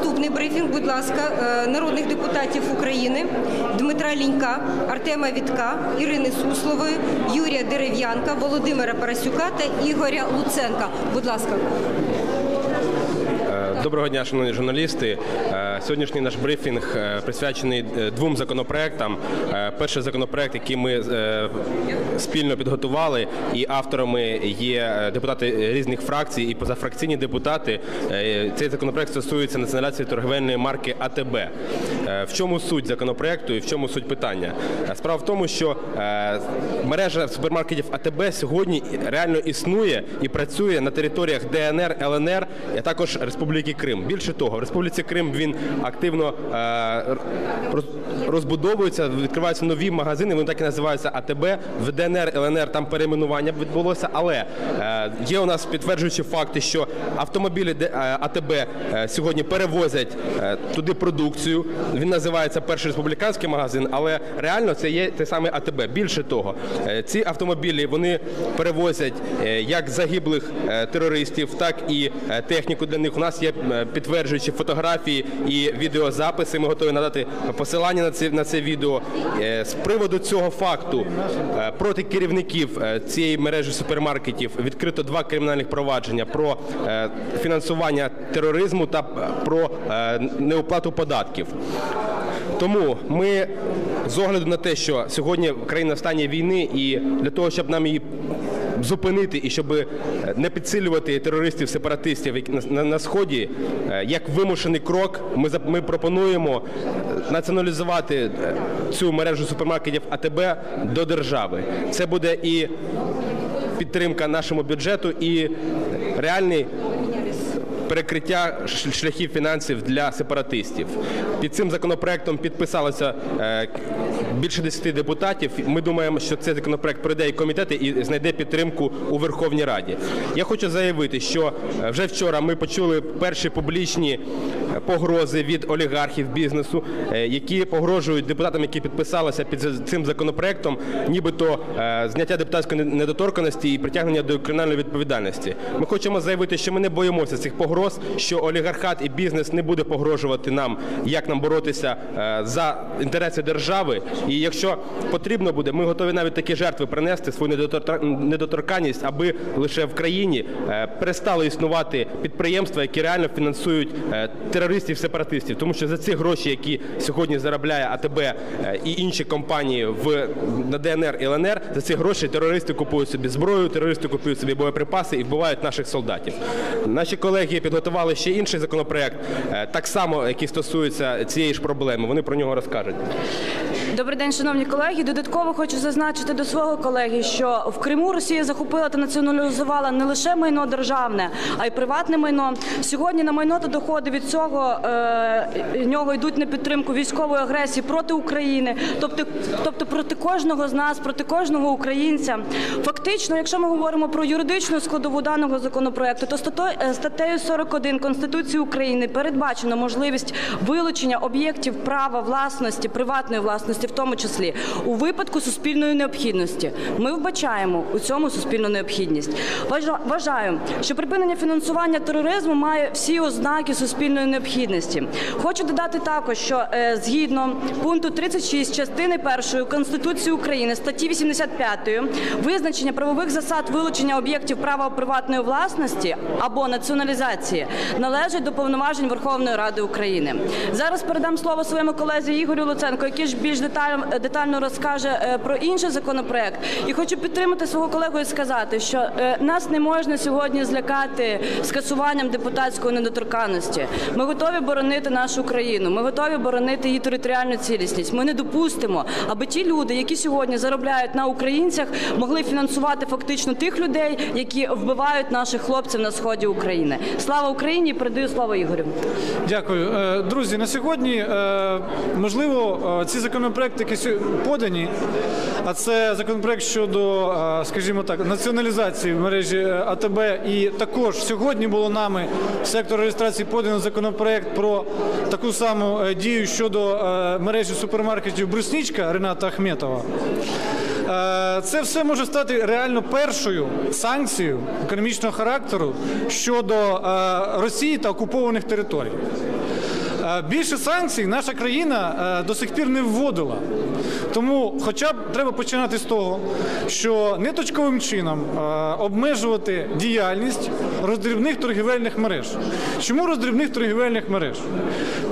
наступний брифінг, будь ласка, е, народних депутатів України Дмитра Лінька, Артема Вітка, Ірини Суслової, Юрія Дерев'янка, Володимира Парасюка та Ігоря Луценка. Будь ласка. Доброго дня, шановні журналісти. Е, Сьогоднішній наш брифінг е, присвячений е, двом законопроектам. Перший законопроект, який ми спільно підготували, і авторами є депутати різних фракцій і позафракційні депутати. Цей законопроект стосується націоналізації торговельної марки АТБ. В чому суть законопроекту і в чому суть питання? Справа в тому, що мережа супермаркетів АТБ сьогодні реально існує і працює на територіях ДНР, ЛНР, а також Республіки Крим. Більше того, в Республіці Крим він активно е, роз- розбудовується, відкриваються нові магазини. Вони так і називаються АТБ. В ДНР, ЛНР там перейменування відбулося. Але е, є у нас підтверджуючі факти, що автомобілі е, АТБ сьогодні перевозять туди продукцію. Він називається перший республіканський магазин, але реально це є те саме АТБ. Більше того, ці автомобілі вони перевозять як загиблих терористів, так і техніку для них. У нас є підтверджуючі фотографії і відеозаписи. Ми готові надати посилання на це на це відео. Е, З приводу цього факту е, проти керівників е, цієї мережі супермаркетів відкрито два кримінальних провадження про фінансування тероризму та про неоплату податків. Тому ми з огляду на те, що сьогодні країна в стані війни, і для того, щоб нам її зупинити і щоб е, не підсилювати терористів, сепаратистів на, сході, е, як вимушений крок, ми ми пропонуємо е, націоналізувати цю мережу супермаркетів АТБ до держави. Це буде і підтримка нашому бюджету, і реальний перекриття шляхів фінансів для сепаратистів. Під цим законопроектом підписалося е, більше 10 депутатів. Ми думаємо, що цей законопроект пройде і комітети і знайде підтримку у Верховній Раді. Я хочу заявити, що е, вже вчора ми почули перші публічні погрози від олігархів бізнесу, е, які погрожують депутатам, які підписалися під цим законопроектом, нібито е, зняття депутатської не- недоторканості і притягнення до кримінальної відповідальності. Ми хочемо заявити, що ми не боїмося цих погроз, що олігархат і бізнес не буде погрожувати нам, як нам боротися е, за інтереси держави. І якщо потрібно буде, ми готові навіть такі жертви принести свою недотор- недоторканність, аби лише в країні перестали існувати підприємства, які реально фінансують е, терористів, сепаратистів, тому що за ці гроші, які сьогодні заробляє АТБ е, і інші компанії в на ДНР і ЛНР, за ці гроші терористи купують собі зброю, терористи купують собі боєприпаси і вбивають наших солдатів. Наші колеги підготували ще інший законопроект, е, так само який стосується цієї ж проблеми. Вони про нього розкажуть. Добрий день, шановні колеги. Додатково хочу зазначити до свого колеги, що в Криму Росія захопила та націоналізувала не лише майно державне, а й приватне майно. Сьогодні на майно та доходи від цього е, нього йдуть на підтримку військової агресії проти України, тобто, тобто проти кожного з нас, проти кожного українця. Фактично, якщо ми говоримо про юридичну складову даного законопроекту, то е, статтею 41 Конституції України передбачено можливість вилучення об'єктів права власності, приватної власності, в тому числі у випадку суспільної необхідності. Ми вбачаємо у цьому суспільну необхідність. Важа- Вважаю, що припинення фінансування тероризму має всі ознаки суспільної необхідності. Хочу додати також, що е, згідно пункту 36 частини першої Конституції України статті 85 визначення правових засад вилучення об'єктів права приватної власності або націоналізації належить до повноважень Верховної Ради України. Зараз передам слово своєму колезі Ігорю Луценко, який ж більш детально, детально розкаже е, про інший законопроект. І хочу підтримати свого колегу і сказати, що е, нас не можна сьогодні злякати скасуванням депутатської недоторканності. Ми готові боронити нашу країну. Ми готові боронити її територіальну цілісність. Ми не допустимо, аби ті люди, які сьогодні заробляють на українцях, могли фінансувати фактично тих людей, які вбивають наших хлопців на сході України. Слава Україні! Передаю слово Ігорю. Дякую. Е, Друзі, на сьогодні, е, можливо, е, ці законопроекти, які подані, а це законопроект щодо, скажімо так, націоналізації мережі е, АТБ. І також сьогодні було нами в сектор реєстрації подано законопроект про таку саму е, дію щодо е, мережі супермаркетів Бруснічка Рената Ахметова. Е, Це все може стати реально першою санкцією економічного характеру щодо Росії та окупованих територій. Більше санкцій наша країна до сих пір не вводила. Тому, хоча б треба починати з того, що неточковим чином обмежувати діяльність роздрібних торгівельних мереж. Чому роздрібних торгівельних мереж?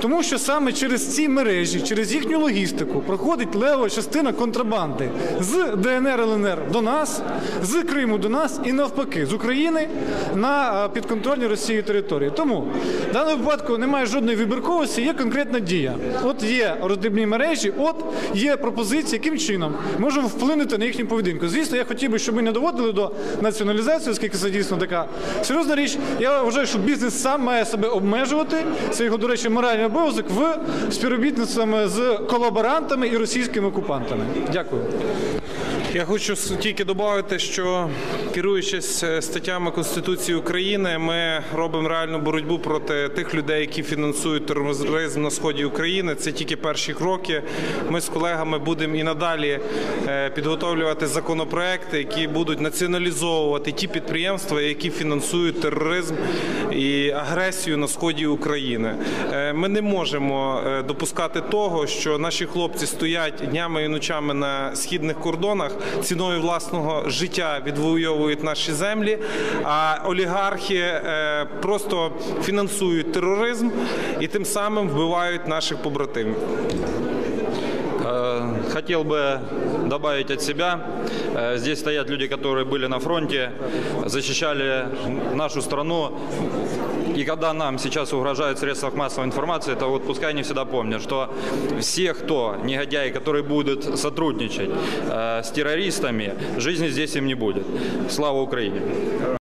Тому що саме через ці мережі, через їхню логістику проходить лева частина контрабанди з ДНР ЛНР до нас, з Криму до нас і навпаки з України на е, підконтрольні Росії території. Тому в даному випадку немає жодної вибірковості, є конкретна дія. От є роздрібні мережі, от є пропозиції, яким чином можемо вплинути на їхню поведінку. Звісно, я хотів би, щоб ми не доводили до націоналізації, оскільки це дійсно така серйозна річ. Я вважаю, що бізнес сам має себе обмежувати. Це його, до речі, моральний обов'язок в співробітництвами з колаборантами і російськими окупантами. Дякую. Я хочу тільки додати, що керуючись е, статтями Конституції України, ми робимо реальну боротьбу проти тих людей, які фінансують тероризм на сході України. Це тільки перші кроки. Ми з колегами будемо і надалі е, підготовлювати законопроекти, які будуть націоналізовувати ті підприємства, які фінансують тероризм і агресію на сході України. Е, Ми не можемо допускати того, що наші хлопці стоять днями і ночами на східних кордонах, ціною власного життя відвоюють наші землі, а олігархи е, просто фінансують тероризм і тим самим вбивають наших побратимів. Э, Хотел бы добавить от себя. Э, Здесь стоят люди, которые были на фронте, защищали нашу страну. И когда нам сейчас угрожают в средствах массовой информации, это вот пускай они всегда помнят, что все, кто негодяи, которые будут сотрудничать э, с террористами, жизни здесь им не будет. Слава Украине!